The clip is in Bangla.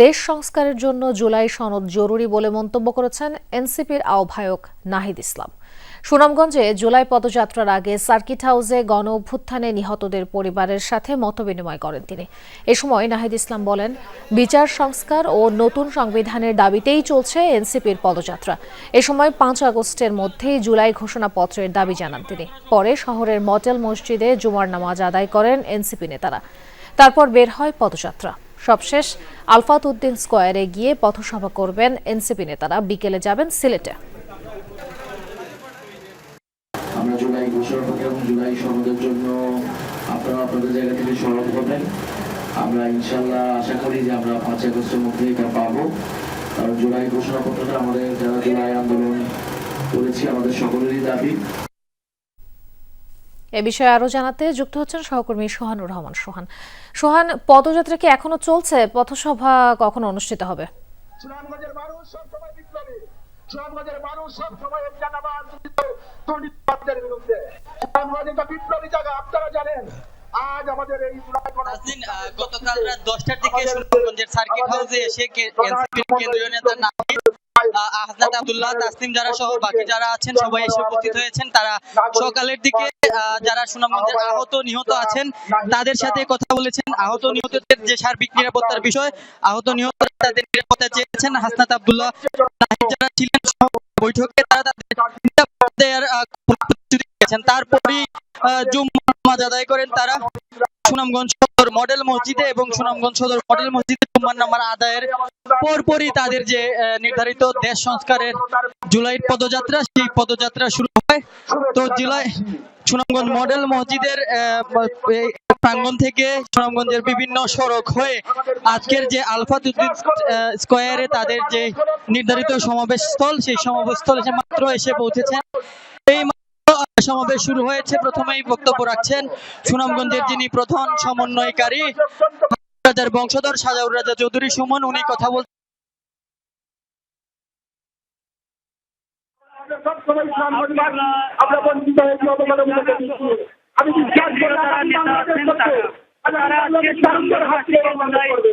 দেশ সংস্কারের জন্য জুলাই সনদ জরুরি বলে মন্তব্য করেছেন এনসিপির আহ্বায়ক নাহিদ ইসলাম। সুনামগঞ্জে জুলাই পদযাত্রার আগে সার্কিট হাউসে গণ অভ্যুত্থানে নিহতদের পরিবারের সাথে মতবিনিময় করেন তিনি। এ সময় নাহিদ ইসলাম বলেন, বিচার, সংস্কার ও নতুন সংবিধানের দাবিতেই চলছে এনসিপির পদযাত্রা। এ সময় পাঁচ আগস্টের মধ্যেই জুলাই ঘোষণাপত্রের দাবি জানান তিনি। পরে শহরের মডেল মসজিদে জুমার নামাজ আদায় করেন এনসিপি নেতারা। তারপর বের হয় পদযাত্রা। সবশেষ, আলফাত উদ্দিন স্কোয়ারে গিয়ে পথসভা করবেন এনসিপি নেতারা। বিকেলে যাবেন সিলেটে। আমরা জুলাই ঘোষণাপত্র এবং জুলাই সনদের জন্য আপনারা আপনাদের জায়গা থেকে সরব হবেন আমরা ইনশাল্লাহ আশা করি যে আমরা পাঁচ আগস্টের মধ্যে এটা পাবো। কারণ জুলাই ঘোষণাপত্রটা আমাদের যারা জুলাই আন্দোলন করেছি, আমাদের সকলেরই দাবি। এ বিষয়ে আরও জানাতে যুক্ত হচ্ছেন সহকর্মী সোহানুর রহমান। সোহান সোহান পদযাত্রা কি এখনও চলছে? পথসভা কখন অনুষ্ঠিত হবে? আপনারা জানেন। আজ আমাদের এই গতকাল রাত দশটার দিকে সুনামগঞ্জের সার্কিট হাউসে এসে কেন্দ্রীয় নেতা নাহিদ আহ, আহনাদ আব্দুল্লাহ তাসলিম যারা সহ বাকি যারা আছেন সবাই এসে উপস্থিত হয়েছেন। তারা সকালের দিকে যারা সুনামগঞ্জের আহত নিহত আছেন তাদের সাথে কথা বলেছেন। আহত নিহতদের যে সার্বিক নিরাপত্তার বিষয় আহত নিহত তাদের নিরাপত্তা চেয়েছেন। হাসনাত আব্দুল্লাহ যারা ছিলেন বৈঠকে তারা তাদের তারপরেই জুম্মা নামাজ আদায় করেন তারা। সুনামগঞ্জ মডেল মসজিদে এবং সুনামগঞ্জ সদর মডেল মসজিদে জুম্মার নামার আদায়ের পরপরই তাদের যে নির্ধারিত দেশ সংস্কারের জুলাই পদযাত্রা, সেই পদযাত্রা শুরু হয়। তো জুলাই সুনামগঞ্জ মডেল মসজিদের এই থেকে সুনামগঞ্জের বিভিন্ন সড়ক হয়ে আজকের যে আলফাত স্কোয়ারে তাদের যে নির্ধারিত সমাবেশ স্থল সেই সমাবেশ স্থল এসে মাত্র এসে পৌঁছেছেন। সমাবেশ শুরু হয়েছে। প্রথমেই বক্তব্য রাখছেন সুনামগঞ্জের যিনি প্রধান সমন্বয়কারী রাজার বংশধর সাজাউর রাজা চৌধুরী সুমন, উনি কথা বল আমি বিশ্বাস করি